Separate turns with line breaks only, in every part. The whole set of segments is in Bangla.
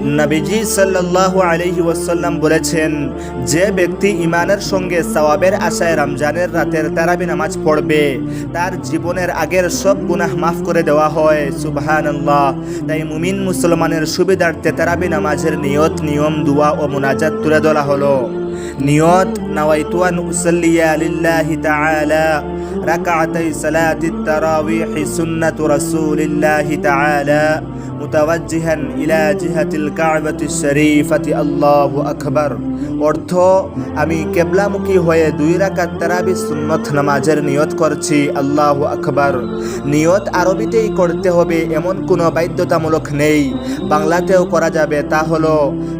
নবীজি সাল্লাল্লাহু আলাইহি ওয়াসাল্লাম বলেছেন, যে ব্যক্তি ইমানের সঙ্গে সওয়াবের আশায় রমজানের রাতের তারাবি নামাজ পড়বে, তার জীবনের আগের সব গুনাহ মাফ করে দেওয়া হয়। সুবহানাল্লাহ। তাই মুমিন মুসলমানের সুবিধার্থে তারাবি নামাজের নিয়ত, নিয়ম, দোয়া ও মুনাজাত তুলে ধরা হলো। নিয়ত নাওয়াইতু আন উসাল্লিয়া লিল্লাহি তাআলা রাকাতাই সালাতিত তারাবিহ সুন্নাতু রাসূলিল্লাহি তাআলা, মুতাওয়াজ্জিহান ইলা জিহাতিল কাবাতিশ শরীফাতি, আল্লাহু আকবার। অর্থ, আমি কেবলামুখী হয়ে দুই রাকাত তারাবি সুন্নত নামাজের নিয়ত করছি, আল্লাহু আকবার। নিয়ত আরবিতেই করতে হবে, এমন কোনো বাধ্যতামূলক নেই। বাংলাতেও করা যাবে, তা হলো,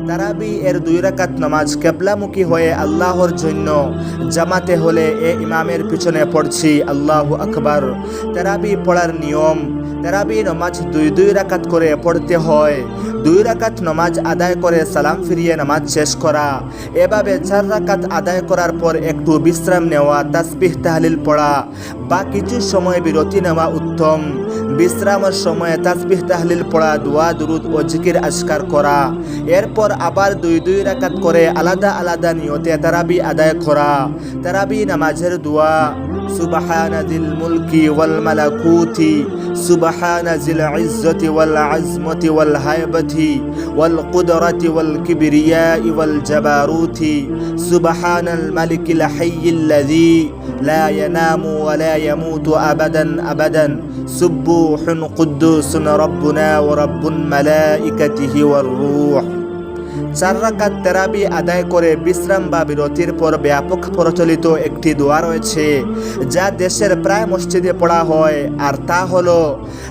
তারাবি এর দুই রাকাত নামাজ কেবলামুখী হয়ে আল্লাহর জন্য জামাতে হলে এ ইমামের পিছনে পড়ছি। আল্লাহু আকবার। তারাবি পড়ার নিয়ম, তারাবি নামাজ দুই দুই রাকাত করে পড়তে হয়। দুই রাকাত নামাজ আদায় করে সালাম ফিরিয়ে নামাজ শেষ করা। এভাবে চার রাকাত আদায় করার পর একটু বিশ্রাম নেওয়া, তাসবিহ, তাহলিল পড়া। বা কিছু সময় বিরতি নেওয়া উত্তম। বিশ্রামের সময়ে তাসবিহ, তাহলিল পড়া, দোয়া, দুরুদ ও জিকির আস্কার করা। এরপর আবার দুই দুই রাকাত করে আলাদা আলাদা নিয়তে তারাবি আদায় করা। তারাবি নামাজের দোয়া। سبحان ذي الملك والملكوت سبحان ذي العزة والعزمة والهيبة والقدرة والكبرياء والجبروت. سبحان الملك الحي الذي لا ينام ولا يموت أبدا أبدا. سبوح قدوس ربنا ورب الملائكة والروح. চার রাকাত তেরাবি আদায় করে বিশ্রাম বা বিরতির পর ব্যাপক প্রচলিত একটি দোয়া রয়েছে, যা দেশের প্রায় মসজিদে পড়া হয়। আর তা হলো,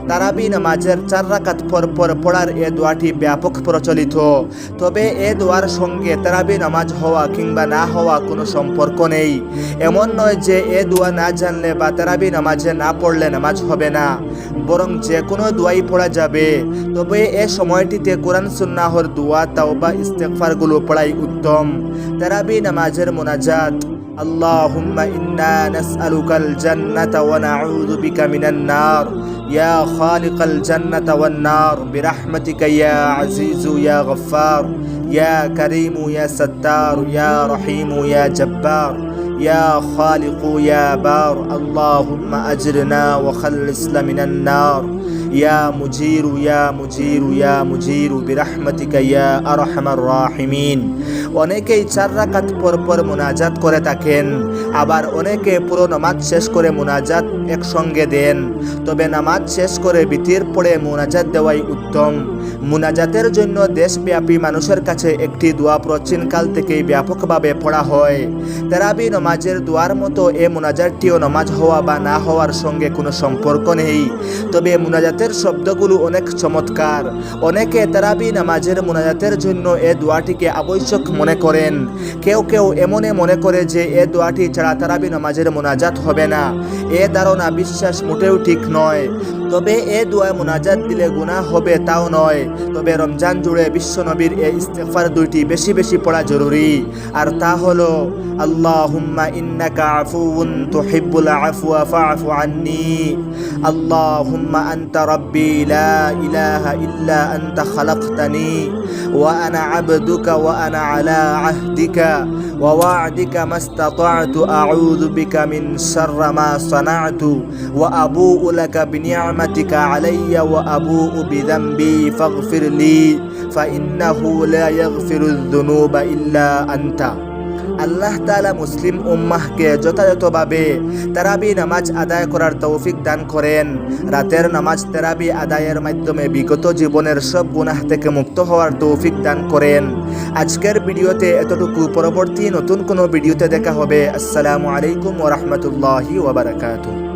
তারাবি নামাজের চার রাকাত পর পর পড়ার এ দোয়াটি ব্যাপক প্রচলিত। তবে এ দোয়ার সঙ্গে তারাবি নামাজ হওয়া কিংবা না হওয়া কোনো সম্পর্ক নেই। এমন নয় যে এ দোয়া না জানলে বা তারাবি নামাজে না পড়লে নামাজ হবে না, বরং যে কোনো দোয়াই পড়া যাবে। তবে এ সময়টিতে কোরআন, সুন্নাহর দোয়া, তাওবা ইস্তেগফারগুলো পড়াই উত্তম তারাবি নামাজের মোনাজাত اللهم إنا نسألك الجنة ونعوذ بك من النار يا خالق الجنة والنار برحمتك يا عزيز يا غفار يا كريم يا ستار يا رحيم يا جبار يا خالق يا بار اللهم أجرنا وخلصنا من النار يا مجير يا مجير يا مجير برحمتك يا أرحم الراحمين অনেকেই চার রাকাত পর পর মোনাজাত করে থাকেন আবার অনেকে পুরো নামাজ শেষ করে মোনাজাত একসঙ্গে দেন তবে নামাজ শেষ করে বিতির পড়ে মোনাজাত দেওয়াই উত্তম মোনাজাতের জন্য দেশব্যাপী মানুষের কাছে একটি দোয়া প্রাচীনকাল থেকেই ব্যাপকভাবে পড়া হয় তেরাবি নমাজের দোয়ার মতো এ মোনাজাতটিও নামাজ হওয়া বা না হওয়ার সঙ্গে কোনো সম্পর্ক নেই। তবে মোনাজাতের শব্দগুলো অনেক চমৎকার। অনেকে তেরাবি নামাজের মোনাজাতের জন্য এ দোয়াটিকে আবশ্যক মনে করেন। কেউ কেউ এমনে মনে করে যে এ দোয়াটি ছাড়া তারাবি নামাজের মোনাজাত হবে না। এ ধারণা বিশ্বাস মোটেও ঠিক নয়। তবে এ দোয়া মোনাজাত দিলে গুনাহ হবে তাও নয়। তবে রমজান জুড়ে বিশ্বনবীর এ ইস্তেফার দুইটি বেশি বেশি পড়া জরুরি। আর তা হলো, আল্লাহুম্মা اللهم إنك عفو تحب العفو فاعف عني. اللهم أنت ربي لا إله إلا أنت خلقتني وأنا عبدك وأنا على عهدك ووعدك ما استطعت. أعوذ بك من شر ما صنعت وأبوء لك بنعمتك علي وأبوء بذنبي. فاغفر لي فإنه لا يغفر الذنوب إلا أنت. আল্লাহ তালা মুসলিম উম্মাহকে যথাযথভাবে তেরাবি নামাজ আদায় করার তৌফিক দান করেন। রাতের নামাজ তেরাবি আদায়ের মাধ্যমে বিগত জীবনের সব গুনাহ থেকে মুক্ত হওয়ার তৌফিক দান করেন। আজকের ভিডিওতে এতটুকু। পরবর্তী নতুন কোনো ভিডিওতে দেখা হবে। আসসালামু আলাইকুম ওরহমতুল্লাহি ওবরাকাতুহ